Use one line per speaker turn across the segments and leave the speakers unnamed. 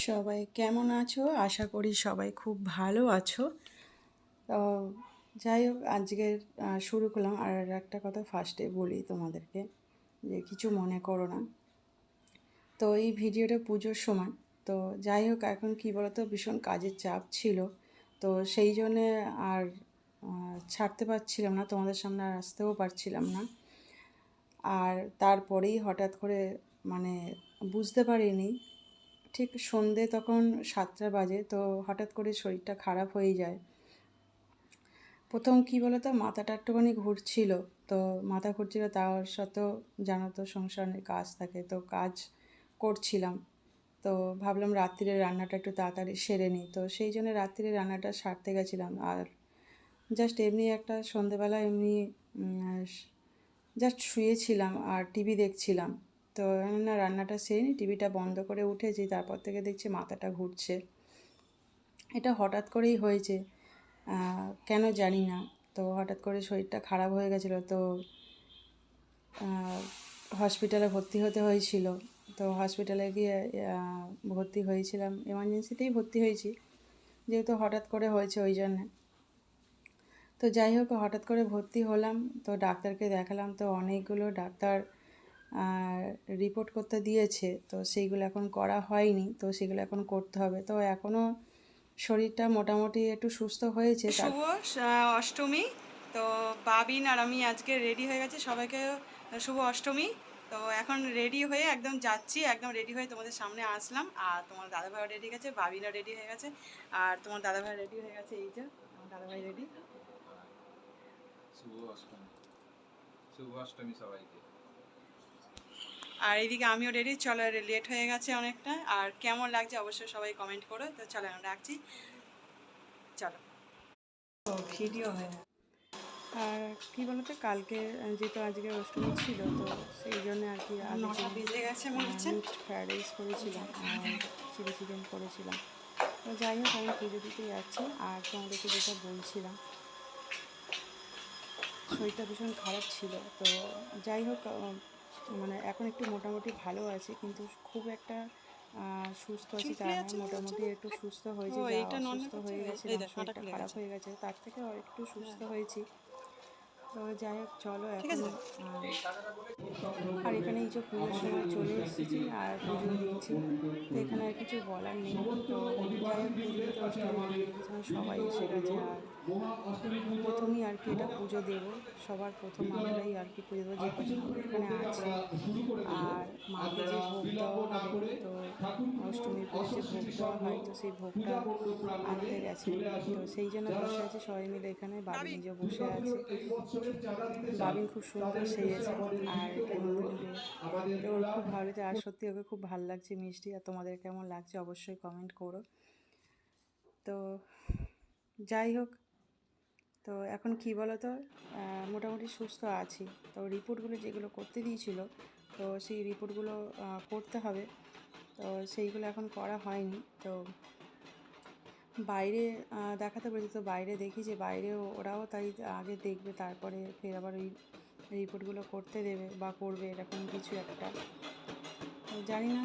সবাই কেমন আছো? আশা করি সবাই খুব ভালো আছো। তো যাই হোক আজকের আহ, শুরু করলাম। আর একটা কথা ফার্স্টে বলি তোমাদেরকে যে কিছু মনে করো না। তো এই ভিডিওটা পুজোর সময় তো যাই হোক এখন কী বলতো ভীষণ কাজের চাপ ছিল। তো সেই জন্যে আর ছাড়তে পারছিলাম না তোমাদের সামনে আর আসতেও পারছিলাম না। আর তারপরেই হঠাৎ করে মানে বুঝতে পারিনি। ঠিক সন্ধে তখন সাতটা বাজে, তো হঠাৎ করে শরীরটা খারাপ হয়ে যায়। প্রথম কী বলো তো মাথাটা একটুখানি ঘুরছিল। তো মাথা ঘুরছিল তার সত্ত্বেও জানো তো সংসারে কাজ থাকে, তো কাজ করছিলাম। তো ভাবলাম রাত্রিরে রান্নাটা একটু তাড়াতাড়ি সেরে নিই। তো সেই জন্য রাত্রিরে রান্নাটা সারতে গেছিলাম। আর জাস্ট এমনি একটা সন্ধেবেলা এমনি জাস্ট শুয়েছিলাম আর টিভি দেখছিলাম। তো না রান্নাটা সেরে নিই টিভিটা বন্ধ করে উঠেছি, তারপর থেকে দেখছি মাথাটা ঘুরছে। এটা হঠাৎ করেই হয়েছে। কেন জানি না। তো হঠাৎ করে শরীরটা খারাপ হয়ে গেছিল, তো হসপিটালে ভর্তি হতে হয়েছিল। তো হসপিটালে গিয়ে ভর্তি হয়েছিলাম। এমার্জেন্সিতেই ভর্তি হয়েছি। যেহেতু হঠাৎ করে হয়েছে, ওই জন্যে। তো যাই হোক, হঠাৎ করে ভর্তি হলাম। তো ডাক্তারকে দেখালাম, তো অনেকগুলো ডাক্তার রিপোর্ট করতে দিয়েছে। তো সেইগুলো এখন করা হয়নি, তো সেগুলো এখন করতে হবে। তো এখনও শরীরটা মোটামুটি একটু সুস্থ হয়েছে শুভ অষ্টমী। তো বাবিন আর আমি আজকে রেডি হয়ে গেছি। সবাইকে শুভ অষ্টমী। তো এখন রেডি হয়ে একদম যাচ্ছি, একদম রেডি হয়ে তোমাদের সামনে আসলাম। আর তোমার দাদাভাইও রেডি গেছে, বাবিনও রেডি হয়ে গেছে। আর তোমার দাদাভাই রেডি হয়ে গেছে, এই যে, আমার দাদাভাই রেডি
শুভ অষ্টমী শুভ অষ্টমী সবাইকে
আর এইদিকে আমিও রেডি চলো লেট হয়ে গেছে অনেকটা। আর কেমন লাগছে অবশ্যই সবাই কমেন্ট করো। তো চলো আমি রাখছি। চলো। ভিডিও হয়ে আর কি বলতো কালকে যেহেতু আজকে অষ্টমী ছিল তো সেই জন্য আর কি নটা বেজে গেছে মনে ফ্রাইড রাইস করেছিলাম আর চিলি চিকেন করেছিলাম। তো যাই হোক আমি পুজো দিতে যাচ্ছি। আর তোমাদেরকে যেটা বলছিলাম শরীরটা ভীষণ খারাপ ছিল। তো যাই হোক মানে এখন একটু মোটামুটি ভালো আছে কিন্তু খুব একটা সুস্থ আছি। তার নয় মোটামুটি একটু সুস্থ হয়েছে যা অসুস্থ হয়ে গেছে শরীরটা খারাপ হয়ে গেছে তার থেকে একটু সুস্থ হয়েছি। তো যাই হোক চলো এখন আর এখানে এই যে পুজোর সময় চলে এসেছি আর পুজো দিচ্ছি তো এখানে আর কিছু বলার নেই। তো সবাই এসে গেছে আর প্রথমেই আর কি এটা পুজো দেব সবার প্রথম আমরাই আর কি পুজো দেবো যে এখানে আছি। আর মাকে যে ভোগ দেওয়া হবে তো অষ্টমীর পর যে ভোগ দেওয়া হয় তো সেই ভোগটা আনতে গেছে তো সেই জন্য বসে আছে সবাই মিলে এখানে বাবি নিজে বসে আছে। বাবিন খুব সুন্দর সেজেছে আর ওর খুব ভালো লাগছে আর সত্যি ওকে খুব ভালো লাগছে মিষ্টি আর তোমাদের কেমন লাগছে অবশ্যই কমেন্ট করো। তো যাই হোক, তো এখন কি বলো তো মোটামুটি সুস্থ আছি। তো রিপোর্টগুলো যেগুলো করতে দিয়েছিল, তো সেই রিপোর্টগুলো করতে হবে। তো সেইগুলো এখন করা হয়নি। তো বাইরে দেখাতে বলেছে তো বাইরে দেখি যে বাইরে ওরাও তাই আগে দেখবে, তারপরে ফের আবার ওই রিপোর্টগুলো করতে দেবে বা করবে, এরকম কিছু একটা। জানি না।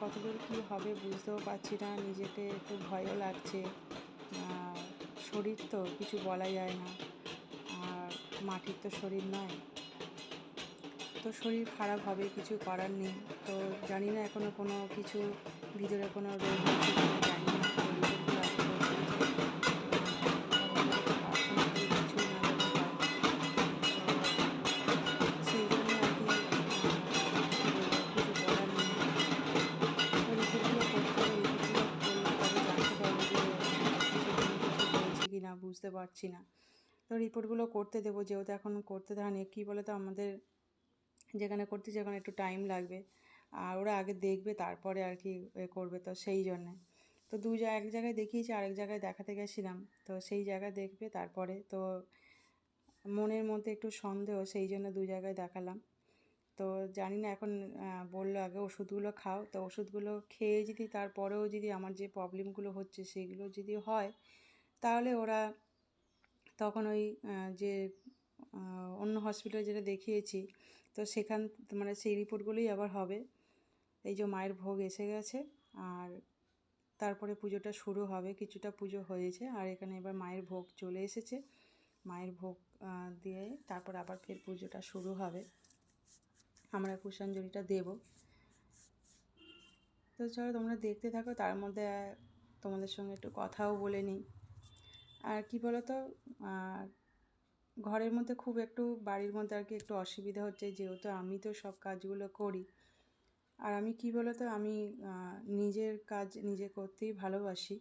কতদূর কী হবে বুঝতেও পারছি না। নিজেকে একটু ভয়ও লাগছে। শরীর তো কিছু বলা যায় না। আর মাটির তো শরীর নয়। তো শরীর খারাপ হবে, কিছু করার নেই। তো জানি না এখনও কোনো কিছু, ভিতরে কোনো রোগ জানি না। বুঝতে পারছি না। তো রিপোর্টগুলো করতে দেবো, যেহেতু এখন করতে দেওয়া নেই। কী বলে তো আমাদের যেখানে করতে সেখানে একটু টাইম লাগবে। আর ওরা আগে দেখবে, তারপরে আর কি করবে, তো সেই জন্যে। তো দু এক জায়গায় দেখিয়েছি, আরেক জায়গায় দেখাতে গেছিলাম। তো সেই জায়গায় দেখবে, তারপরে তো মনের মধ্যে একটু সন্দেহ, সেই জন্য দু জায়গায় দেখালাম। তো জানি না এখন বলল আগে ওষুধগুলো খাও। তো ওষুধগুলো খেয়ে যদি তারপরেও যদি আমার যে প্রবলেমগুলো হচ্ছে, সেগুলো যদি হয়, তাহলে ওরা তখন ওই যে অন্য হসপিটালে যেটা দেখিয়েছি, তো সেখান মানে সেই রিপোর্টগুলোই আবার হবে। এই যে মায়ের ভোগ এসে গেছে, আর তারপরে পুজোটা শুরু হবে, কিছুটা পুজো হয়েছে, আর এখানে এবার মায়ের ভোগ চলে এসেছে। মায়ের ভোগ দিয়ে তারপর আবার ফের পুজোটা শুরু হবে। আমরা পুষ্পাঞ্জলিটা দেব। তো চলো তোমরা দেখতে থাকো, তার মধ্যে, তোমাদের সঙ্গে একটু কথাও বলে নিই। আর কি বলো তো ঘরের মধ্যে খুব একটু বাড়ির মধ্যে আর কি একটু অসুবিধা হচ্ছে, যেহেতু আমি তো সব কাজগুলো করি। আর আমি কি বলো তো আমি নিজের কাজ নিজে করতেই ভালোবাসি।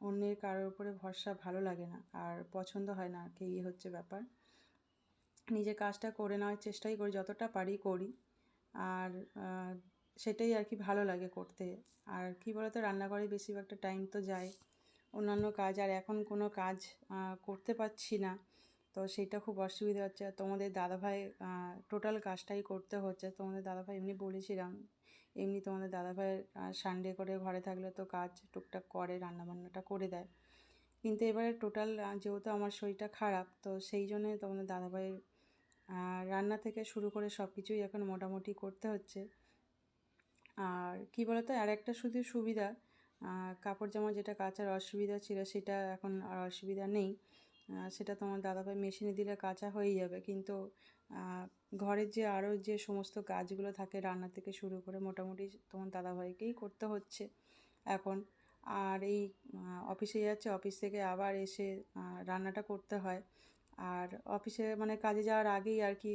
অন্যের কারোর উপরে ভরসা ভালো লাগে না, আর পছন্দ হয় না আর কি, এই হচ্ছে ব্যাপার। নিজে কাজটা করে নেওয়ার চেষ্টাই করি, যতটা পারি করি। আর সেটাই আর কি ভালো লাগে করতে। আর কি বলতো, রান্নাঘরে বেশিরভাগটা টাইম তো যায়। অন্যান্য কাজ, আর এখন কোনো কাজ করতে পারছি না। তো সেটা খুব অসুবিধা হচ্ছে। তোমাদের দাদাভাই টোটাল কাজটাই করতে হচ্ছে। তোমাদের দাদাভাই এমনি বলেছিলাম, এমনি তোমাদের দাদাভাই সানডে করে ঘরে থাকলে তো কাজ টুকটাক করে, রান্নাবান্নাটা করে দেয়। কিন্তু এবারে টোটাল যেহেতু আমার শরীরটা খারাপ, তো সেই জন্যে তোমাদের দাদাভাইয়ের রান্না থেকে শুরু করে সব কিছুই এখন মোটামুটি করতে হচ্ছে। আর কি বলতো আর একটা শুধু সুবিধা কাপড় জামা যেটা কাচার অসুবিধা ছিল সেটা এখন আর অসুবিধা নেই। সেটা তোমার দাদাভাই মেশিনে দিলে কাঁচা হয়ে যাবে। কিন্তু ঘরের যে আরও যে সমস্ত কাজগুলো থাকে রান্না থেকে শুরু করে মোটামুটি তোমার দাদাভাইকেই করতে হচ্ছে এখন। আর এই অফিসে যাচ্ছে অফিস থেকে আবার এসে রান্নাটা করতে হয়। আর অফিসে মানে কাজে যাওয়ার আগেই আর কি,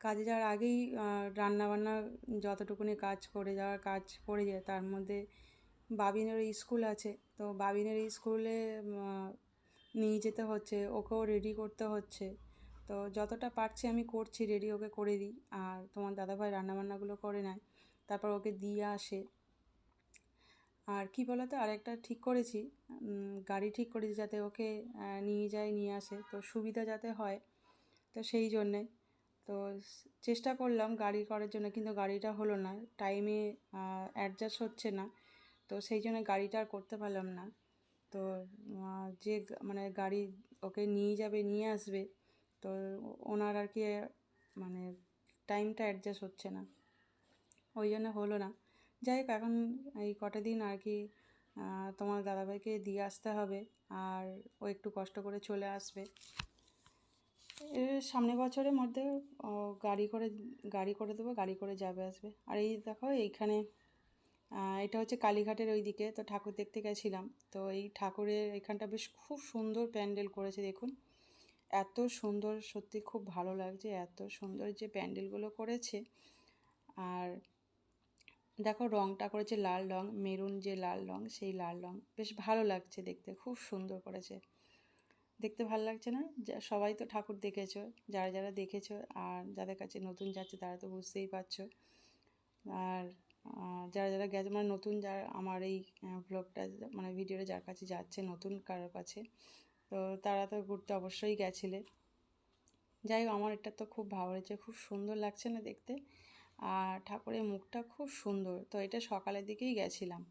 কাজে যাওয়ার আগেই রান্না বান্না যতটুকুনি কাজ করে যাওয়ার কাজ করে যায়, তার মধ্যে বাবিনের স্কুল আছে। তো বাবিনের স্কুলে নিয়ে যেতে হচ্ছে, ওকেও রেডি করতে হচ্ছে। তো যতটা পারছি আমি করছি রেডি ওকে করে দিই। আর তোমার দাদাভাই রান্নাবান্নাগুলো করে নেয়, তারপর ওকে দিয়ে আসে। আর কি বলতো, আরেকটা ঠিক করেছি গাড়ি ঠিক করেছি যাতে ওকে নিয়ে যায়, নিয়ে আসে। তো সুবিধা যাতে হয়, তো সেই জন্যে। তো চেষ্টা করলাম গাড়ি করার জন্য, কিন্তু গাড়িটা হলো না। টাইমে অ্যাডজাস্ট হচ্ছে না। তো সেই জন্য গাড়িটা আর করতে পারলাম না। তো যে মানে গাড়ি ওকে নিয়ে যাবে, নিয়ে আসবে, তো ওনার আর কি মানে টাইমটা অ্যাডজাস্ট হচ্ছে না। ওই জন্য হলো না। যাই হোক, এখন এই কটা দিন আর কি তোমার দাদাভাইকে দিয়ে আসতে হবে আর ও একটু কষ্ট করে চলে আসবে। এর সামনে বছরের মধ্যে গাড়ি করে গাড়ি করে দেবো, গাড়ি করে যাবে, আসবে। আর এই দেখো, এইখানে এটা হচ্ছে কালীঘাটের ওই দিকে তো ঠাকুর দেখতে গেছিলাম। তো এই ঠাকুরের এখানটা বেশ খুব সুন্দর প্যান্ডেল করেছে, দেখুন। এত সুন্দর, সত্যি খুব ভালো লাগছে, এত সুন্দর যে প্যান্ডেলগুলো করেছে। আর দেখো, রংটা করেছে লাল রং, মেরুন যে লাল রং, সেই লাল রং। বেশ ভালো লাগছে দেখতে, খুব সুন্দর করেছে। দেখতে ভালো লাগছে না? যা- সবাই তো ঠাকুর দেখেছ, যারা যারা দেখেছ, আর যাদের কাছে নতুন যাচ্ছে তারা তো বুঝতেই পারছ। আর যারা যারা গেছে মানে নতুন যারা, আমার এই ব্লগটা মানে ভিডিওটা যার কাছে যাচ্ছে, নতুন কারোর কাছে, তো তারা তো ঘুরতে অবশ্যই গেছিলে। যাই হোক, আমার এটা তো খুব ভালো হয়েছে খুব সুন্দর লাগছে না দেখতে। আর ঠাকুরের মুখটা খুব সুন্দর, তো এটা সকালের দিকেই গেছিলাম।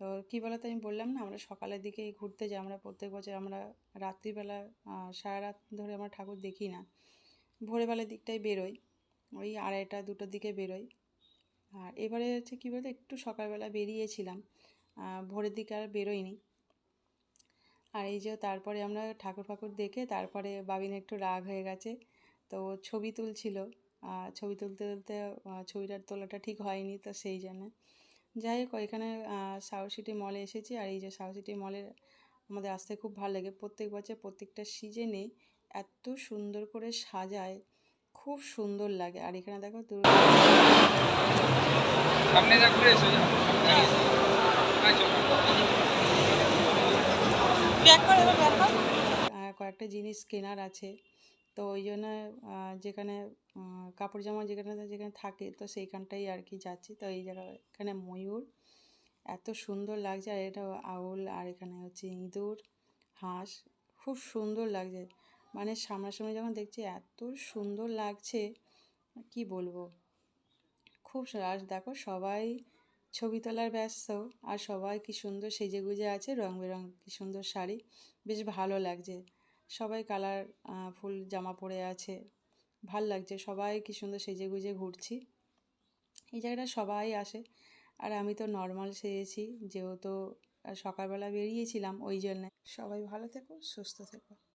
তো কী বলতো, আমি বললাম না, আমরা সকালের দিকেই ঘুরতে যাই, আমরা প্রত্যেক বছর, আমরা রাত্রিবেলা সারা রাত ধরে আমরা ঠাকুর দেখি না। ভোরবেলার দিকটাই বেরোই, ওই আড়াইটা, দুটোর দিকে বেরোই। আর এবারে হচ্ছে কী বলতো, একটু সকালবেলা বেরিয়েছিলাম ভোরের দিকে আর বেরোইনি। আর এই যে তারপরে আমরা ঠাকুর ফাকুর দেখে তারপরে বাবিন একটু রাগ হয়ে গেছে, তো ছবি তুলছিল। ছবি তুলতে তুলতে ছবিটার তোলাটা ঠিক হয়নি তো সেই জন্য। যাই হোক, এখানে সাউথ সিটি মলে এসেছি। আর এই যে সাউথ সিটি মলে আমাদের আসতে খুব ভালো লাগে। প্রত্যেক বছর প্রত্যেকটা সিজনে এত সুন্দর করে সাজায়। খুব সুন্দর লাগে। আর এখানে দেখো দুর্গা
হ্যাঁ,
কয়েকটা জিনিস কেনার আছে। তো ওই জন্য যেখানে কাপড় জামা যেখানে যেখানে থাকে তো সেইখানটাই আর কি যাচ্ছি। তো এই জায়গা এখানে ময়ূর। এত সুন্দর লাগছে। আর এটা আউল আর এখানে হচ্ছে ইঁদুর হাঁস। খুব সুন্দর লাগছে। মানে সামনাসামনি যখন দেখছি এত সুন্দর লাগছে, কি বলব? খুব আর দেখো সবাই ছবি তোলার ব্যস্ত, আর সবাই কি সুন্দর সেজে গুজে আছে, রং বেরং কি সুন্দর শাড়ি, বেশ ভালো লাগছে। সবাই কালার ফুল, জামা পরে আছে, ভালো লাগছে। সবাই কি সুন্দর সেজে গুজে ঘুরছি। এই জায়গাটা সবাই আসে, আর আমি তো নর্মাল সেজেছি, যেহেতু সকালবেলা বেরিয়েছিলাম, ওই জন্যে। সবাই ভালো থেকো, সুস্থ থেকো।